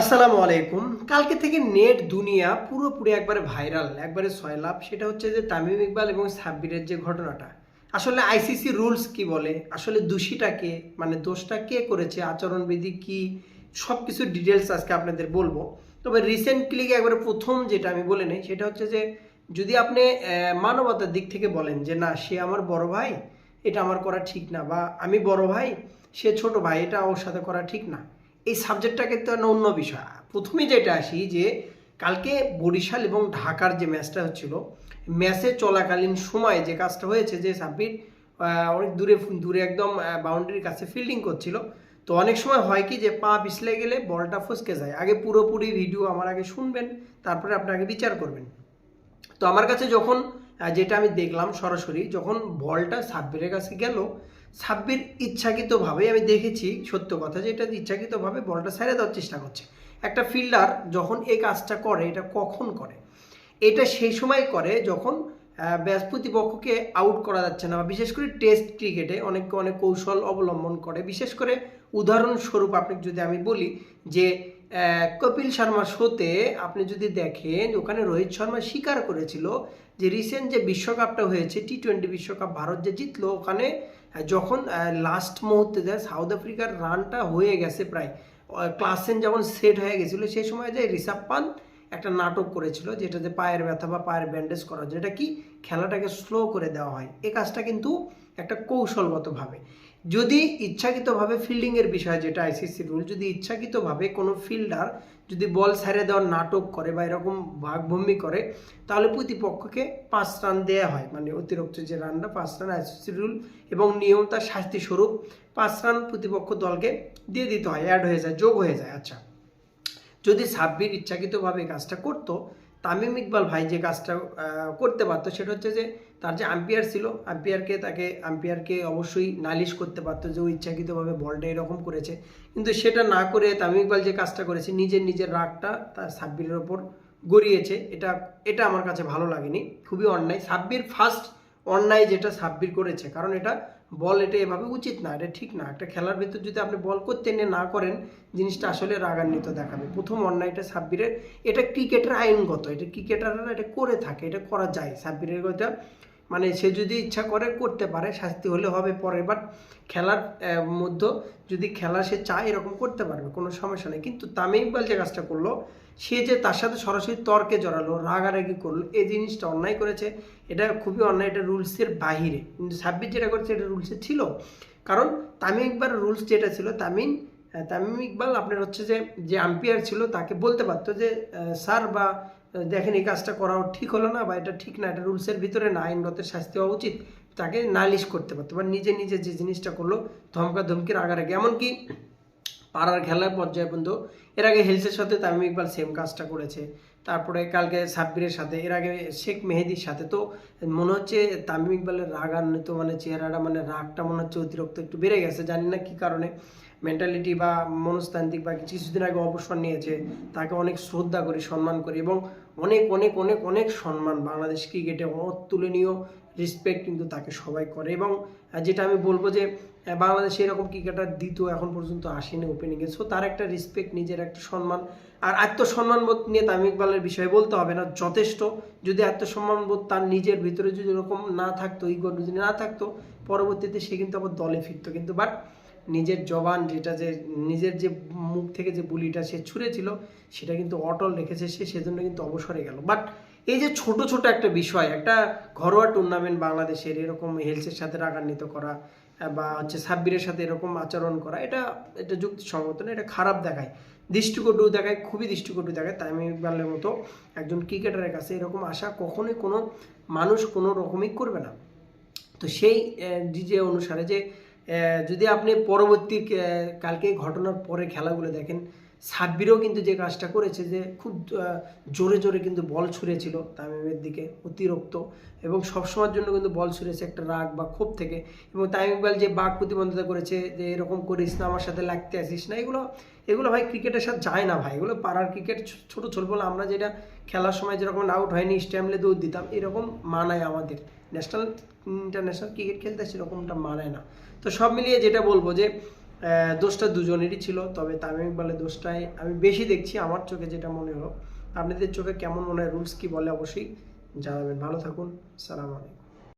আসসালামু আলাইকুম। কালকে থেকে নেট দুনিয়া পুরোপুরি একবারে ভাইরাল, একবারে সয়লাভ সেটা হচ্ছে যে তামিম ইকবাল এবং সাব্বিরের যে ঘটনাটা। আসলে আইসিসি রুলস কি বলে? আসলে দোষীটা কে? মানে দোষটা কে করেছে? আচরণবিধি কি? সব কিছু ডিটেলস আজকে আপনাদের বলব। তবে রিসেন্টলি একবারে প্রথম যেটা আমি বলে নেই, সেটা হচ্ছে যে যদি আপনি মানবতার দিক থেকে বলেন যে না, সে আমার বড় ভাই, এটা আমার করা ঠিক না, বা আমি বড় ভাই, সে ছোট ভাই, এটা ওর সাথে করা ঠিক না। এই সাবজেক্টটা কিন্তু অন্য বিষয়। প্রথমে যেটা আসি যে, কালকে বরিশাল এবং ঢাকার যে ম্যাচটা হচ্ছিল, ম্যাচে চলাকালীন সময়ে যে কাজটা হয়েছে যে সাব্বির অনেক দূরে দূরে একদম বাউন্ডারির কাছে ফিল্ডিং করছিল, তো অনেক সময় হয় কি যে পা পিছলে গেলে বলটা ফসকে যায়। আগে পুরোপুরি ভিডিও আমার আগে শুনবেন, তারপরে আপনাকে বিচার করবেন। তো আমার কাছে যখন যেটা আমি দেখলাম সরাসরি, যখন বলটা সাব্বিরের কাছে গেল সাব্বির ইচ্ছাকৃতভাবে আমি দেখেছি সত্য কথা যে এটা ইচ্ছাকৃতভাবে বলটা ছেড়ে দেওয়ার চেষ্টা করছে। একটা ফিল্ডার যখন এই কাজটা করে, এটা কখন করে? এটা সেই সময় করে যখন ব্যাস প্রতিপক্ষকে আউট করা যাচ্ছে না বিশেষ করে টেস্ট ক্রিকেটে অনেক অনেক কৌশল অবলম্বন করে। বিশেষ করে উদাহরণস্বরূপ আপনি যদি আমি বলি যে কপিল শর্মা শোতে আপনি যদি দেখেন ওখানে রোহিত শর্মা স্বীকার করেছিল যে রিসেন্ট যে বিশ্বকাপটা হয়েছে টি টোয়েন্টি বিশ্বকাপ ভারত যে জিতলো, ওখানে যখন লাস্ট মুহূর্তে যায় সাউথ আফ্রিকার রানটা হয়ে গেছে প্রায়। ক্লাসেন যখন সেট হয়ে গেছিল, সেই সময় যে ঋষভ পান একটা নাটক করেছিল, যেটাতে পায়ের ব্যথা বা পায়ের ব্যান্ডেজ করা যেটা কি? খেলাটাকে স্লো করে দেওয়া হয়। এ কাজটা কিন্তু একটা কৌশলগতভাবে। যদি ইচ্ছাকৃতভাবে ফিল্ডিংয়ের বিষয়, যেটা আইসিসি রুল যদি ইচ্ছাকৃতভাবে কোনো ফিল্ডার যদি বল ছেড়ে দেওয়ার নাটক করে বা এরকম ভাগভূমি করে, তাহলে প্রতিপক্ষকে পাঁচ রান দেওয়া হয়। মানে অতিরিক্ত যে রানটা, পাঁচ রান আইসিসি রুল এবং নিয়ম তার শাস্তি স্বরূপ পাঁচ রান প্রতিপক্ষ দলকে দিয়ে দিতে হয়। অ্যাড হয়ে যায়, যোগ হয়ে যায়। আচ্ছা যদি সাব্বির ইচ্ছাকৃতভাবে কাজটা করতো তামিম ইকবাল ভাই যে কাজটা করতে পারতো, সেটা হচ্ছে যে তার যে আম্পিয়ার ছিল আম্পিয়ারকে তাকে আম্পিয়ারকে অবশ্যই নালিশ করতে পারতো যে ও ইচ্ছাকৃতভাবে বলটা এরকম করেছে। কিন্তু সেটা না করে তামিম ইকবাল যে কাজটা করেছে, নিজের নিজের রাগটা তার সাব্বিরের ওপর গড়িয়েছে। এটা এটা আমার কাছে ভালো লাগেনি। খুবই অন্যায়। সাব্বির ফার্স্ট অন্যায় যেটা সাব্বির করেছে, কারণ এটা বল এটা এভাবে উচিত না, এটা ঠিক না। একটা খেলার ভিতর যদি আপনি বল করতে নিয়ে না করেন, জিনিসটা আসলে রাগান্বিত দেখাবে। প্রথম অন্যায়টা সাব্বিরের, এটা ক্রিকেটের আইনগত, এটা ক্রিকেটাররা এটা করে থাকে, এটা করা যায়। সাব্বিরের কথা মানে সে যদি ইচ্ছা করে করতে পারে, শাস্তি হলে হবে পরে বাট খেলার মধ্যে যদি খেলা সে চায়, এরকম করতে পারবে, কোনো সমস্যা নেই। কিন্তু তামিম ইকবাল যে কাজটা করল, সে যে তার সাথে সরাসরি তর্কে জড়ালো, রাগারাগি করল, এই জিনিসটা অন্যায় করেছে। এটা খুবই অন্যায়, এটা রুলসের বাহিরে। কিন্তু সাব্বির যেটা করেছে, এটা রুলসে ছিল। কারণ তামিম ইকবাল রুলস যেটা ছিল, তামিম তামিম ইকবাল, আপনার হচ্ছে যে যে আম্পায়ার ছিল, তাকে বলতে পারতো যে স্যার বা দেখেন এই কাজটা করা ঠিক হলো না বা এটা ঠিক না, এটা রুলসের ভিতরে না আইনগত শাস্তি হওয়া উচিত। তাকে নালিশ করতে পারতো বা নিজে নিজে যে জিনিসটা করল, ধমকা ধমকির আগারাগে এমনকি পাড়ার খেলার পর্যায়ে পর্যন্ত, এর আগে হেলসের সাথে তামিম ইকবাল সেম কাজটা করেছে। তারপরে কালকে সাব্বিরের সাথে, এর আগে শেখ মেহেদির সাথে। তো মনে হচ্ছে তামিম ইকবালের রাগান্বিত মানে চেহারাটা মানে রাগটা মনে হচ্ছে অতিরিক্ত একটু বেড়ে গেছে, জানি না কি কারণে। মেন্টালিটি বা মনস্তান্ত্রিক বা কিছুদিন আগে অবসর নিয়েছে, তাকে অনেক শ্রদ্ধা করি, সম্মান করি এবং অনেক অনেক অনেক অনেক সম্মান বাংলাদেশ ক্রিকেটে অতুলনীয় রেসপেক্ট কিন্তু তাকে সবাই করে এবং যেটা আমি বলব যে বাংলাদেশে এরকম ক্রিকেটার দ্বিতীয় এখন পর্যন্ত আসেনি ওপেনিংয়ে সো তার একটা রেসপেক্ট নিজের একটা সম্মান আর আত্মসম্মানবোধ নিয়ে তামিম ইকবালের বিষয়ে বলতে হবে না, যথেষ্ট। যদি আত্মসম্মানবোধ তার নিজের ভিতরে যদি এরকম না থাকতো ইগো যদি না থাকতো, পরবর্তীতে সে কিন্তু আবার দলে ফিরতো কিন্তু। বাট নিজের জবান যেটা যে, নিজের যে মুখ থেকে যে বুলিটা সে ছুঁড়েছিল, সেটা কিন্তু অটল রেখেছে সে, সেজন্য কিন্তু অবসরে গেল। বাট এই যে ছোট ছোট একটা বিষয়, একটা ঘরোয়া টুর্নামেন্ট বাংলাদেশের এরকম হেলসের সাথে রাগান্বিত করা বা হচ্ছে সাব্বিরের সাথে এরকম আচরণ করা, এটা এটা যুক্তিসঙ্গত না এটা খারাপ দেখায়। দৃষ্টিকটু দেখায়, খুবই দৃষ্টিকটু দেখায় তামিম ইকবালের মতো একজন ক্রিকেটারের কাছে এরকম আশা কখনোই কোনো মানুষ কোনো রকমই করবে না। তো সেই ডিজে অনুসারে যে যদি আপনি পরবর্তী কালকে ঘটনার পরে খেলাগুলো দেখেন, সাব্বিরও কিন্তু যে কাজটা করেছে যে খুব জোরে জোরে কিন্তু বল ছুঁড়েছিল তামিমের দিকে অতিরিক্ত এবং সবসময়ের জন্য কিন্তু বল ছুঁড়েছে একটা রাগ বা ক্ষোভ থেকে এবং তামিম ইকবাল যে বাঘ প্রতিবন্ধতা করেছে যে এরকম করিস না, আমার সাথে লাগতে আসিস না, এগুলো এগুলো ভাই ক্রিকেটের সাথে যায় না ভাই, এগুলো পাড়ার ক্রিকেট ছোট ছোট বলে, আমরা যেটা খেলার সময় যেরকম আউট হয়নি, স্ট্যাম্পলে দৌড় দিতাম, এরকম মানায় আমাদের। ন্যাশনাল, ইন্টারন্যাশনাল ক্রিকেট খেলতে সেরকমটা মানায় না। তো সব মিলিয়ে যেটা বলব যে দোষটা দুজনেরই ছিল, তবে তামিম ইকবালের দোষটাই আমি বেশি দেখছি আমার চোখে যেটা মনে হলো। আপনাদের চোখে কেমন মনে হয়, রুলস কি বলে অবশ্যই জানাবেন। ভালো থাকুন, সালাম আলাইকুম।